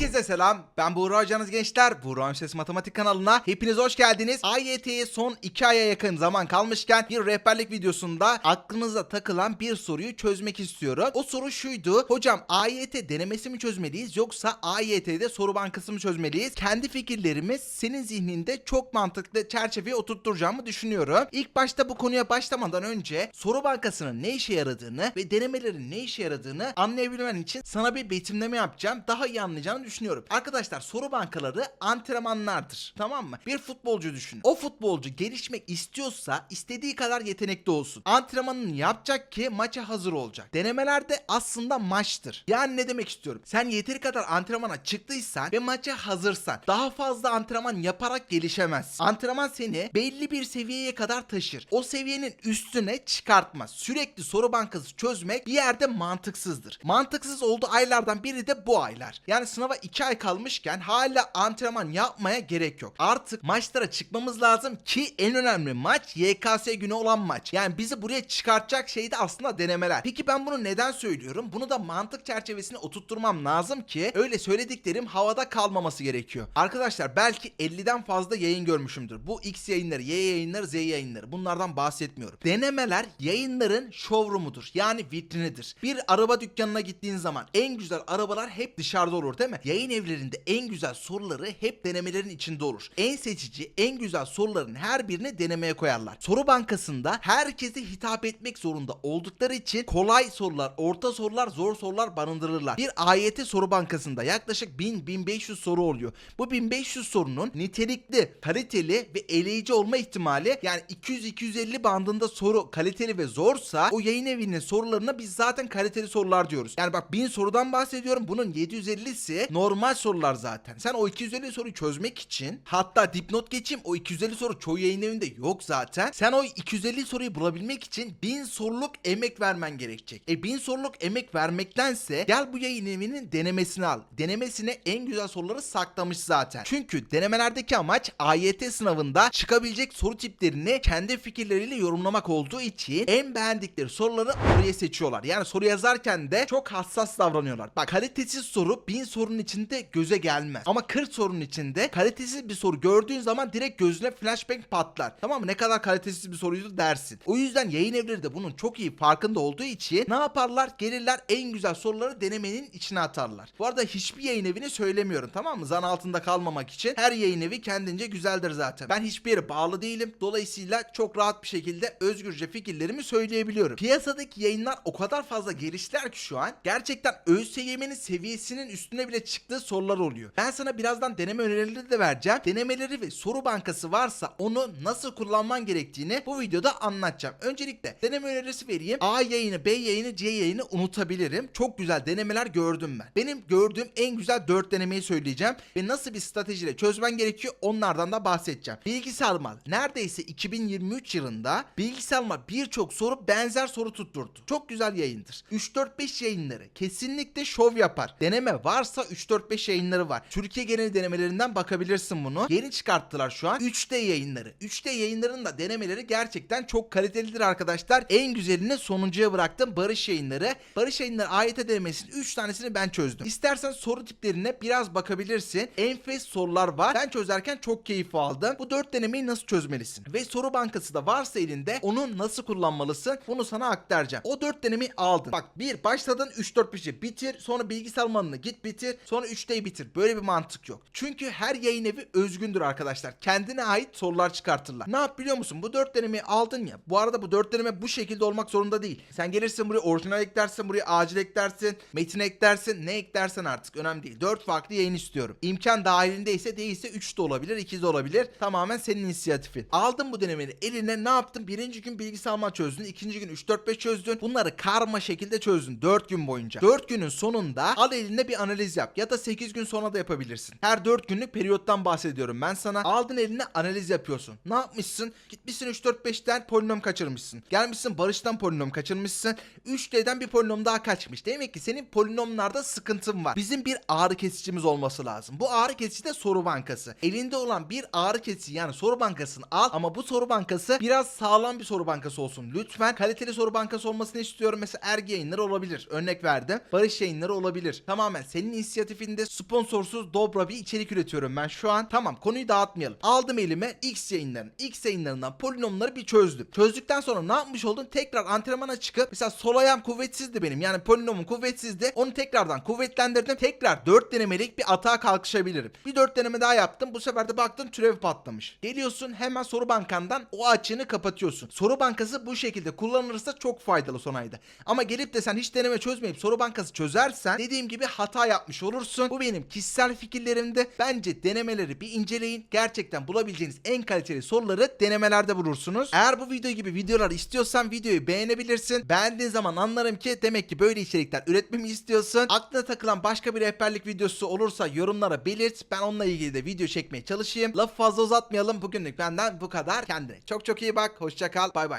Herkese selam. Ben Buğra Hocanız gençler. Buğra Ses Matematik kanalına hepiniz hoş geldiniz. AYT'ye son 2 aya yakın zaman kalmışken bir rehberlik videosunda aklınıza takılan bir soruyu çözmek istiyorum. O soru şuydu. Hocam AYT denemesi mi çözmeliyiz yoksa AYT'de soru bankası mı çözmeliyiz? Kendi fikirlerimi senin zihninde çok mantıklı çerçeveye oturtturacağımı düşünüyorum. İlk başta bu konuya başlamadan önce soru bankasının ne işe yaradığını ve denemelerin ne işe yaradığını anlayabilmen için sana bir betimleme yapacağım. Daha iyi anlayacağını. Arkadaşlar soru bankaları antrenmanlardır. Tamam mı? Bir futbolcu düşün. O futbolcu gelişmek istiyorsa istediği kadar yetenekli olsun. Antrenmanını yapacak ki maça hazır olacak. Denemelerde aslında maçtır. Yani ne demek istiyorum? Sen yeteri kadar antrenmana çıktıysan ve maça hazırsan daha fazla antrenman yaparak gelişemezsin. Antrenman seni belli bir seviyeye kadar taşır. O seviyenin üstüne çıkartmaz. Sürekli soru bankası çözmek bir yerde mantıksızdır. Mantıksız olduğu aylardan biri de bu aylar. Yani sınava 2 ay kalmışken hala antrenman yapmaya gerek yok. Artık maçlara çıkmamız lazım ki en önemli maç YKS günü olan maç. Yani bizi buraya çıkartacak şey de aslında denemeler. Peki ben bunu neden söylüyorum? Bunu da mantık çerçevesine oturtturmam lazım ki öyle söylediklerim havada kalmaması gerekiyor. Arkadaşlar belki 50'den fazla yayın görmüşümdür. Bu X yayınları, Y yayınları, Z yayınları. Bunlardan bahsetmiyorum. Denemeler yayınların showroom'udur. Yani vitrinidir. Bir araba dükkanına gittiğin zaman en güzel arabalar hep dışarıda olur değil mi? Yayın evlerinde en güzel soruları hep denemelerin içinde olur. En seçici, en güzel soruların her birini denemeye koyarlar. Soru bankasında herkese hitap etmek zorunda oldukları için kolay sorular, orta sorular, zor sorular barındırırlar. Bir AYT soru bankasında yaklaşık 1000-1500 soru oluyor. Bu 1500 sorunun nitelikli, kaliteli ve eleyici olma ihtimali yani 200-250 bandında soru kaliteli ve zorsa o yayın evinin sorularına biz zaten kaliteli sorular diyoruz. Yani bak 1000 sorudan bahsediyorum. Bunun 750'si normal sorular zaten. Sen o 250 soruyu çözmek için hatta dipnot geçeyim o 250 soru çoğu yayın evinde yok zaten. Sen o 250 soruyu bulabilmek için 1000 soruluk emek vermen gerekecek. E 1000 soruluk emek vermektense gel bu yayın evinin denemesini al. Denemesine en güzel soruları saklamış zaten. Çünkü denemelerdeki amaç AYT sınavında çıkabilecek soru tiplerini kendi fikirleriyle yorumlamak olduğu için en beğendikleri soruları oraya seçiyorlar. Yani soru yazarken de çok hassas davranıyorlar. Bak kalitesiz soru 1000 sorunun içinde göze gelmez. Ama 40 sorunun içinde kalitesiz bir soru gördüğün zaman direkt gözüne flashbang patlar. Tamam mı? Ne kadar kalitesiz bir soruydu dersin. O yüzden yayın evleri de bunun çok iyi farkında olduğu için ne yaparlar? Gelirler en güzel soruları denemenin içine atarlar. Bu arada hiçbir yayın evini söylemiyorum tamam mı? Zan altında kalmamak için. Her yayın evi kendince güzeldir zaten. Ben hiçbir yere bağlı değilim. Dolayısıyla çok rahat bir şekilde özgürce fikirlerimi söyleyebiliyorum. Piyasadaki yayınlar o kadar fazla geliştiler ki şu an. Gerçekten ÖSYM'nin seviyesinin üstüne bile çıktığı sorular oluyor. Ben sana birazdan deneme önerileri de vereceğim. Denemeleri ve soru bankası varsa onu nasıl kullanman gerektiğini bu videoda anlatacağım. Öncelikle deneme önerisi vereyim. A yayını, B yayını, C yayını unutabilirim. Çok güzel denemeler gördüm ben. Benim gördüğüm en güzel 4 denemeyi söyleyeceğim ve nasıl bir stratejiyle çözmen gerekiyor onlardan da bahsedeceğim. Bilgisayar mal neredeyse 2023 yılında bilgisayar mal birçok soru benzer soru tutturdu. Çok güzel yayındır. 3-4-5 yayınları kesinlikle şov yapar. Deneme varsa 3-4-5 yayınları var. Türkiye genel denemelerinden bakabilirsin bunu. Yeni çıkarttılar şu an 3D yayınları. 3D yayınların da denemeleri gerçekten çok kalitelidir arkadaşlar. En güzelini sonuncuya bıraktım. Barış yayınları. Barış yayınları AYT denemesinin 3 tanesini ben çözdüm. İstersen soru tiplerine biraz bakabilirsin. Enfes sorular var. Ben çözerken çok keyif aldım. Bu 4 denemeyi nasıl çözmelisin? Ve soru bankası da varsa elinde onu nasıl kullanmalısın? Bunu sana aktaracağım. O 4 denemeyi aldın. Bak bir başladın 3-4 5'i bitir. Sonra bilgisayar alanını git bitir. Sonra 3D'yi bitir. Böyle bir mantık yok. Çünkü her yayın evi özgündür arkadaşlar. Kendine ait sorular çıkartırlar. Ne yap biliyor musun? Bu 4 denemeyi aldın ya. Bu arada bu 4 deneme bu şekilde olmak zorunda değil. Sen gelirsin buraya orijinal eklersin. Buraya acil eklersin. Metin eklersin. Ne eklersen artık önemli değil. 4 farklı yayın istiyorum. İmkan dahilindeyse değilse 3 de olabilir. 2 de olabilir. Tamamen senin inisiyatifin. Aldın bu denemeyi eline ne yaptın? Birinci gün bilgisayar çözdün. ikinci gün 3-4-5 çözdün. Bunları karma şekilde çözdün. 4 gün boyunca. 4 günün sonunda al eline bir analiz yap. Ya da 8 gün sonra da yapabilirsin. Her 4 günlük periyottan bahsediyorum ben sana. Aldın eline analiz yapıyorsun. Ne yapmışsın? Gitmişsin 3-4-5'ten polinom kaçırmışsın. Gelmişsin Barış'tan polinom kaçırmışsın. 3D'den bir polinom daha kaçmış. Demek ki senin polinomlarda sıkıntın var. Bizim bir ağrı kesicimiz olması lazım. Bu ağrı kesici de soru bankası. Elinde olan bir ağrı kesici yani soru bankasını al ama bu soru bankası biraz sağlam bir soru bankası olsun. Lütfen kaliteli soru bankası olmasını istiyorum. Mesela ergi yayınları olabilir. Örnek verdim. Barış yayınları olabilir. Tamamen senin inisiyatif inisiyatifinde sponsorsuz dobra bir içerik üretiyorum ben şu an. Tamam konuyu dağıtmayalım. Aldım elime X yayınlarını. X yayınlarından polinomları bir çözdüm. Çözdükten sonra ne yapmış oldum? Tekrar antrenmana çıkıp mesela sol ayağım kuvvetsizdi benim. Yani polinomum kuvvetsizdi. Onu tekrardan kuvvetlendirdim. Tekrar 4 denemelik bir atağa kalkışabilirim. Bir 4 deneme daha yaptım. Bu sefer de baktım türev patlamış. Geliyorsun hemen soru bankandan o açığını kapatıyorsun. Soru bankası bu şekilde kullanılırsa çok faydalı son ayda. Ama gelip de sen hiç deneme çözmeyip soru bankası çözersen dediğim gibi hata yapmış olursun. Bu benim kişisel fikirlerimde. Bence denemeleri bir inceleyin. Gerçekten bulabileceğiniz en kaliteli soruları denemelerde bulursunuz. Eğer bu video gibi videolar istiyorsan videoyu beğenebilirsin. Beğendiğin zaman anlarım ki demek ki böyle içerikler üretmemi istiyorsun. Aklına takılan başka bir rehberlik videosu olursa yorumlara belirt. Ben onunla ilgili de video çekmeye çalışayım. Lafı fazla uzatmayalım. Bugünlük benden bu kadar. Kendine çok çok iyi bak. Hoşça kal. Bay bay.